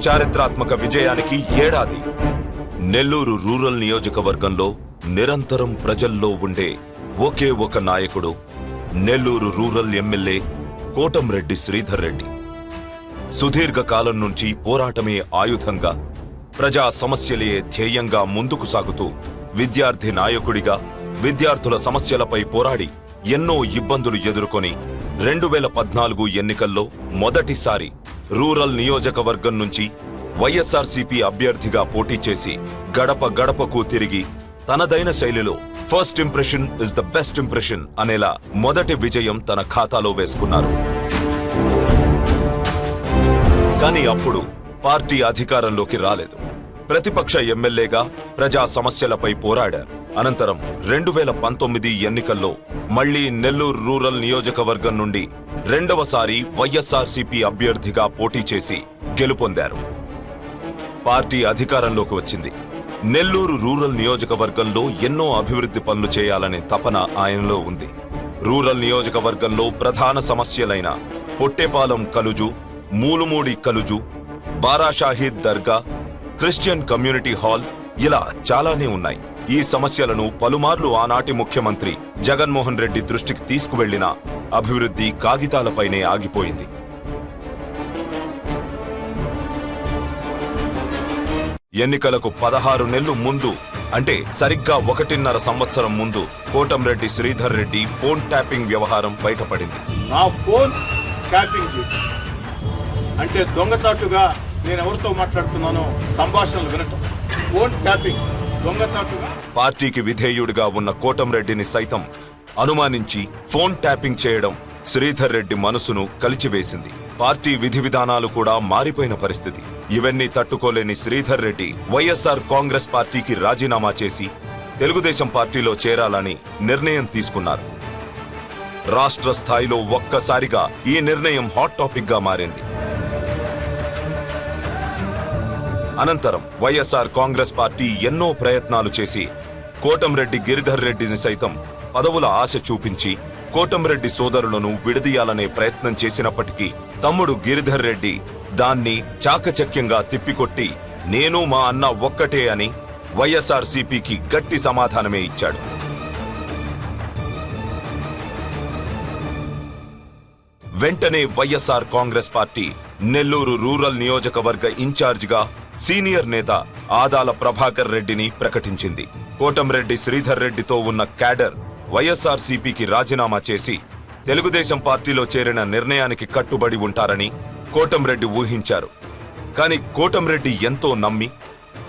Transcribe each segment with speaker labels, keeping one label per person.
Speaker 1: చారిత్రాత్మక విజయానికి ఏడాది. నెల్లూరు రూరల్ నియోజకవర్గంలో నిరంతరం ప్రజల్లో ఉండే ఒకే ఒక నాయకుడు నెల్లూరు రూరల్ ఎమ్మెల్యే కోటంరెడ్డి శ్రీధర్ రెడ్డి సుదీర్ఘ కాలం నుంచి పోరాటమే ఆయుధంగా ప్రజా సమస్యలే ధ్యేయంగా ముందుకు సాగుతూ విద్యార్థి నాయకుడిగా విద్యార్థుల సమస్యలపై పోరాడి ఎన్నో ఇబ్బందులు ఎదుర్కొని రెండు వేల పద్నాలుగు ఎన్నికల్లో మొదటిసారి రూరల్ నియోజకవర్గం నుంచి వైఎస్ఆర్సీపీ అభ్యర్థిగా పోటీ చేసి గడప గడపకు తిరిగి తనదైన శైలిలో first impression is the best impression అనేలా మొదటి విజయం తన ఖాతాలో వేసుకున్నారు. కానీ అప్పుడు పార్టీ అధికారంలోకి రాలేదు. ప్రతిపక్ష ఎమ్మెల్యేగా ప్రజా సమస్యలపై పోరాడారు. అనంతరం రెండు వేల పంతొమ్మిది ఎన్నికల్లో మళ్ళీ నెల్లూరు రూరల్ నియోజకవర్గం నుండి రెండవసారి వైఎస్ఆర్సీపీ అభ్యర్థిగా పోటీ చేసి గెలుపొందారు. పార్టీ అధికారంలోకి వచ్చింది. నెల్లూరు రూరల్ నియోజకవర్గంలో ఎన్నో అభివృద్ధి పనులు చేయాలనే తపన ఆయనలో ఉంది. రూరల్ నియోజకవర్గంలో ప్రధాన సమస్యలైన పొట్టేపాలెం కలుజు Mulumudi కలుజు Barashaheed Dargah Christian community hall ఇలా చాలానే ఉన్నాయి. ఈ సమస్యలను పలుమార్లు ఆనాటి ముఖ్యమంత్రి జగన్మోహన్ రెడ్డి దృష్టికి తీసుకువెళ్ళిన అభివృద్ధి కాగితాలపైనే ఆగిపోయింది. ఎన్నికలకు పదహారు నెలలు ముందు అంటే సరిగ్గా ఒకటిన్నర సంవత్సరం ముందు కోటంరెడ్డి శ్రీధర్ రెడ్డి ఫోన్ ట్యాపింగ్ వ్యవహారం బయటపడింది.
Speaker 2: నా ఫోన్ ట్యాపింగ్ అంటే దొంగచాటుగా నేను ఎవరితో మాట్లాడుతున్నానో సంభాషణలు వినటం. ఫోన్ ట్యాపింగ్ దొంగచాటుగా?
Speaker 1: పార్టీకి విధేయుడిగా ఉన్న కోటంరెడ్డిని సైతం అనుమానించి ఫోన్ ట్యాపింగ్ చేయడం శ్రీధర్ రెడ్డి మనసును కలిచివేసింది. పార్టీ విధి విధానాలు కూడా మారిపోయిన పరిస్థితి. ఇవన్నీ తట్టుకోలేని శ్రీధర్ రెడ్డి వైఎస్ఆర్ కాంగ్రెస్ పార్టీకి రాజీనామా చేసి తెలుగుదేశం పార్టీలో చేరాలని నిర్ణయం తీసుకున్నారు. రాష్ట్ర స్థాయిలో ఒక్కసారిగా ఈ నిర్ణయం హాట్ టాపిక్గా మారింది. అనంతరం వైఎస్ఆర్ కాంగ్రెస్ పార్టీ ఎన్నో ప్రయత్నాలు చేసి కోటంరెడ్డి గిరిధర్ రెడ్డిని సైతం పదవుల ఆశ చూపించి కోటంరెడ్డి సోదరులను విడదీయాలనే ప్రయత్నం చేసినప్పటికీ తమ్ముడు గిరిధర్ రెడ్డి దాన్ని చాకచక్యంగా తిప్పికొట్టి నేను మా అన్న ఒక్కటే అని వైఎస్ఆర్ సిపికి గట్టి సమాధానమే ఇచ్చాడు. వెంటనే వైఎస్ఆర్ కాంగ్రెస్ పార్టీ నెల్లూరు రూరల్ నియోజకవర్గ ఇన్ఛార్జిగా సీనియర్ నేత ఆదాల ప్రభాకర్ రెడ్డిని ప్రకటించింది. కోటంరెడ్డి శ్రీధర్ రెడ్డితో ఉన్న క్యాడర్ వైఎస్ఆర్ సిపికి రాజీనామా చేసి తెలుగుదేశం పార్టీలో చేరిన నిర్ణయానికి కట్టుబడి ఉంటారని కోటంరెడ్డి ఊహించారు. కాని కోటంరెడ్డి ఎంతో నమ్మి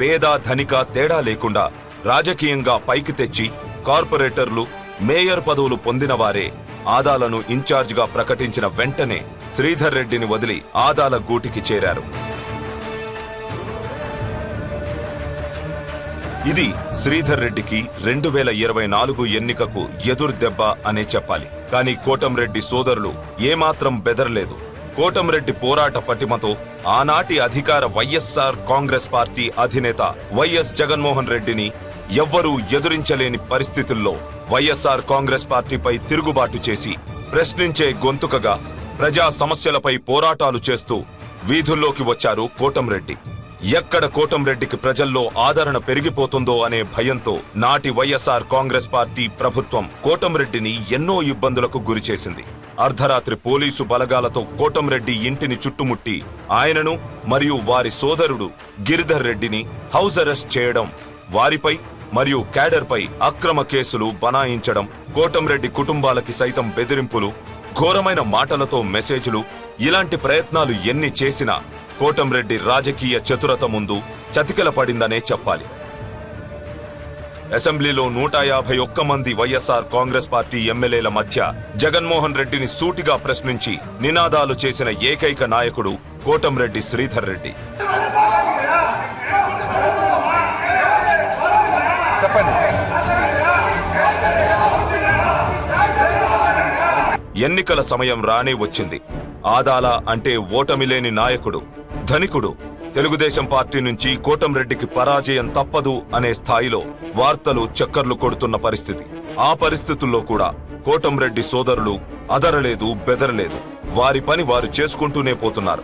Speaker 1: పేద ధనిక తేడా లేకుండా రాజకీయంగా పైకి తెచ్చి కార్పొరేటర్లు మేయర్ పదవులు పొందినవారే ఆదాలను ఇన్ఛార్జిగా ప్రకటించిన వెంటనే శ్రీధర్ రెడ్డిని వదిలి ఆదాల గూటికి చేరారు. ఇది శ్రీధర్ రెడ్డికి రెండు వేల ఇరవై నాలుగు ఎన్నికకు ఎదురు దెబ్బ అనే చెప్పాలి. కానీ కోటంరెడ్డి సోదరులు ఏమాత్రం బెదరలేదు. కోటంరెడ్డి పోరాట పటిమతో ఆనాటి అధికార వైఎస్ఆర్ కాంగ్రెస్ పార్టీ అధినేత వైఎస్ జగన్మోహన్ రెడ్డిని ఎవ్వరూ ఎదురించలేని పరిస్థితుల్లో వైఎస్ఆర్ కాంగ్రెస్ పార్టీపై తిరుగుబాటు చేసి ప్రశ్నించే గొంతుకగా ప్రజా సమస్యలపై పోరాటాలు చేస్తూ వీధుల్లోకి వచ్చారు కోటంరెడ్డి ఎక్కడ కోటంరెడ్డికి ప్రజల్లో ఆదరణ పెరిగిపోతుందో అనే భయంతో నాటి వైఎస్ఆర్ కాంగ్రెస్ పార్టీ ప్రభుత్వం కోటంరెడ్డిని ఎన్నో ఇబ్బందులకు గురిచేసింది అర్ధరాత్రి పోలీసు బలగాలతో కోటంరెడ్డి ఇంటిని చుట్టుముట్టి ఆయనను మరియు వారి సోదరుడు గిరిధర్ రెడ్డిని హౌస్ అరెస్ట్ చేయడం వారిపై మరియు క్యాడర్పై అక్రమ కేసులు బనాయించడం కోటంరెడ్డి కుటుంబాలకి సైతం బెదిరింపులు ఘోరమైన మాటలతో మెసేజ్లు ఇలాంటి ప్రయత్నాలు ఎన్ని చేసినా కోటంరెడ్డి రాజకీయ చతురత ముందు చతికిల పడిందనే చెప్పాలి. అసెంబ్లీలో నూట యాభై ఒక్క మంది వైఎస్ఆర్ కాంగ్రెస్ పార్టీ ఎమ్మెల్యేల మధ్య జగన్మోహన్ రెడ్డిని సూటిగా ప్రశ్నించి నినాదాలు చేసిన ఏకైక నాయకుడు కోటంరెడ్డి శ్రీధర్ రెడ్డి. ఎన్నికల సమయం రానే వచ్చింది. ఆదాల అంటే ఓటమి లేని నాయకుడు ధనికుడు. తెలుగుదేశం పార్టీ నుంచి కోటంరెడ్డికి పరాజయం తప్పదు అనే స్థాయిలో వార్తలు చక్కర్లు కొడుతున్న పరిస్థితి. ఆ పరిస్థితుల్లో కూడా కోటంరెడ్డి సోదరులు అదరలేదు బెదరలేదు. వారి పని వారు చేసుకుంటూనే పోతున్నారు.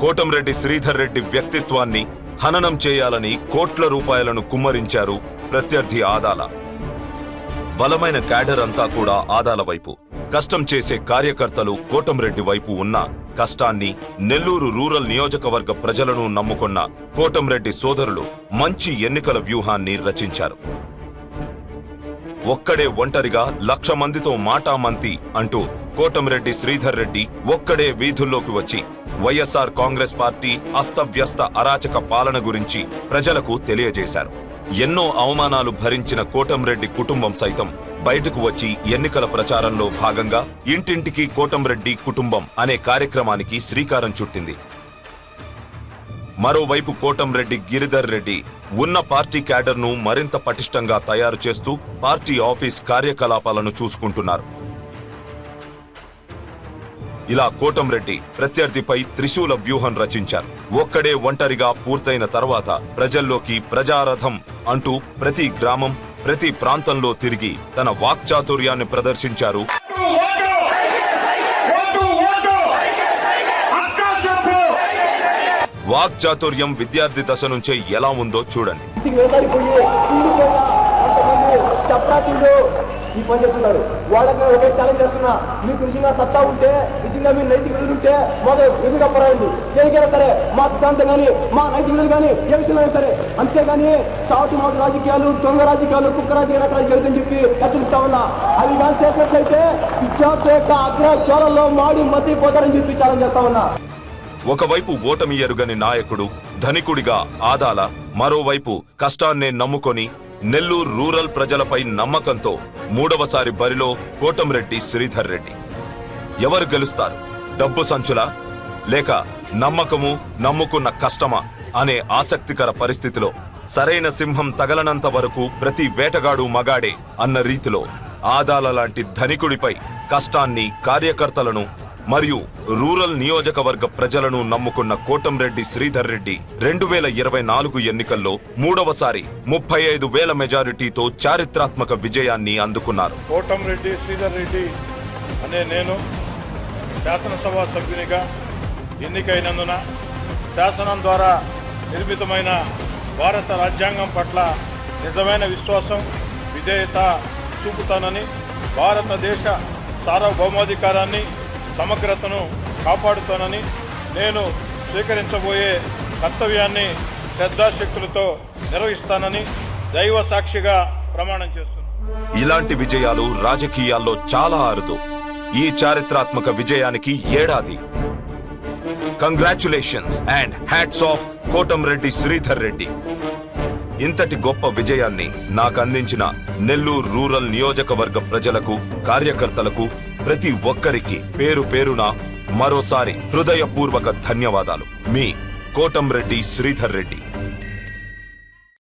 Speaker 1: కోటంరెడ్డి శ్రీధర్ రెడ్డి వ్యక్తిత్వాన్ని హననం చేయాలని కోట్ల రూపాయలను కుమ్మరించారు ప్రత్యర్థి ఆదాల. బలమైన క్యాడర్ అంతా కూడా ఆదాల వైపు. కష్టం చేసే కార్యకర్తలు కోటంరెడ్డి వైపు ఉన్నా కష్టాన్ని నెల్లూరు రూరల్ నియోజకవర్గ ప్రజలను నమ్ముకున్న కోటంరెడ్డి సోదరులు మంచి ఎన్నికల వ్యూహాన్ని రచించారు. ఒక్కడే ఒంటరిగా లక్ష మందితో మాటామంతి అంటూ కోటంరెడ్డి శ్రీధర్ రెడ్డి ఒక్కడే వీధుల్లోకి వచ్చి వైఎస్ఆర్ కాంగ్రెస్ పార్టీ అస్తవ్యస్త అరాచక పాలన గురించి ప్రజలకు తెలియజేశారు. ఎన్నో అవమానాలు భరించిన కోటంరెడ్డి కుటుంబం సైతం బయటకు వచ్చి ఎన్నికల ప్రచారంలో భాగంగా ఇంటింటికి కోటంరెడ్డి కుటుంబం అనే కార్యక్రమానికి శ్రీకారం చుట్టింది. మరోవైపు కోటంరెడ్డి గిరిధర్ రెడ్డి ఉన్న పార్టీ క్యాడర్ను మరింత పటిష్టంగా తయారు చేస్తూ పార్టీ ఆఫీస్ కార్యకలాపాలను చూసుకుంటున్నారు. ఇలా కోటంరెడ్డి ప్రత్యర్థిపై త్రిశూల వ్యూహం రచించారు. ఒక్కడే ఒంటరిగా పూర్తయిన తర్వాత ప్రజల్లోకి ప్రజారథం అంటూ ప్రతి గ్రామం ప్రతి ప్రాంతంలో తిరిగి తన వాక్చాతుర్యాన్ని ప్రదర్శించారు. వాక్చాతుర్యం విద్యార్థి దశ నుంచే ఎలా ఉందో చూడండి.
Speaker 3: ఈ పని చేస్తున్నారు. వాళ్ళకి ఒకే ఛాలెంజ్ చేస్తున్నా. మీకు నిజంగా సత్తా ఉంటే నిజంగా మీ నైతిక విలువలు ఉంటే మాకు ఎదుగు అప్పరాయండి దేనికైనా సరే మా సిద్ధాంతం కానీ మా నైతిక విలువలు కానీ ఏ విషయంలో సరే అంతేగాని సాటి మాటు రాజకీయాలు దొంగ రాజకీయాలు కుక్క రాజకీయ రకాలు జరుగుతుందని చెప్పి హెచ్చరిస్తా ఉన్నా. అది కానీ చేసినట్లయితే విద్యార్థి యొక్క అగ్రచోళంలో మాడి మతిపోతారని చెప్పి ఛాలెంజ్ చేస్తా ఉన్నా.
Speaker 1: ఒకవైపు ఓటమి ఎరుగని నాయకుడు ధనికుడిగా ఆదాల మరోవైపు కష్టాన్నే నమ్ముకొని నెల్లూరు రూరల్ ప్రజలపై నమ్మకంతో మూడవసారి బరిలో కోటంరెడ్డి శ్రీధర్ రెడ్డి. ఎవరు గెలుస్తారు? డబ్బు సంచులా? లేక నమ్మకము నమ్ముకున్న కష్టమా? అనే ఆసక్తికర పరిస్థితిలో సరైన సింహం తగలనంత వరకు ప్రతి వేటగాడు మగాడే అన్న రీతిలో ఆదాల లాంటి ధనికుడిపై కష్టాన్ని కార్యకర్తలను మరియు రూరల్ నియోజకవర్గ ప్రజలను నమ్ముకున్న కోటంరెడ్డి శ్రీధర్ రెడ్డి రెండు వేల ఇరవై నాలుగు ఎన్నికల్లో మూడవసారి ముప్పై ఐదు వేల మెజారిటీతో చారిత్రాత్మక విజయాన్ని అందుకున్నారు.
Speaker 2: కోటంరెడ్డి శ్రీధర్ రెడ్డి అనే నేను శాసనసభ సభ్యునిగా ఎన్నికైనందున శాసనం ద్వారా నిర్మితమైన భారత రాజ్యాంగం పట్ల నిజమైన విశ్వాసం విధేయత చూపుతానని భారతదేశ సార్వభౌమాధికారాన్ని సమగ్రతను కాపాడుతానని నేను స్వీకరించబోయే కర్తవ్యాన్ని శ్రద్ధాశక్తులతో నిర్వహిస్తానని దైవ సాక్షిగా ప్రమాణం చేస్తున్నాను.
Speaker 1: ఇలాంటి విజయాలు రాజకీయాల్లో చాలా అరుదు. ఈ చారిత్రాత్మక విజయానికి ఏడాది. Congratulations and hats off Kotamreddy Sridhar Reddy. ఇంతటి గొప్ప విజయాన్ని నాకు అందించిన నెల్లూరు రూరల్ నియోజకవర్గ ప్రజలకు కార్యకర్తలకు ప్రతి ఒక్కరికి పేరు పేరున మరోసారి హృదయపూర్వక ధన్యవాదాలు. మీ కోటంరెడ్డి శ్రీధర్ రెడ్డి.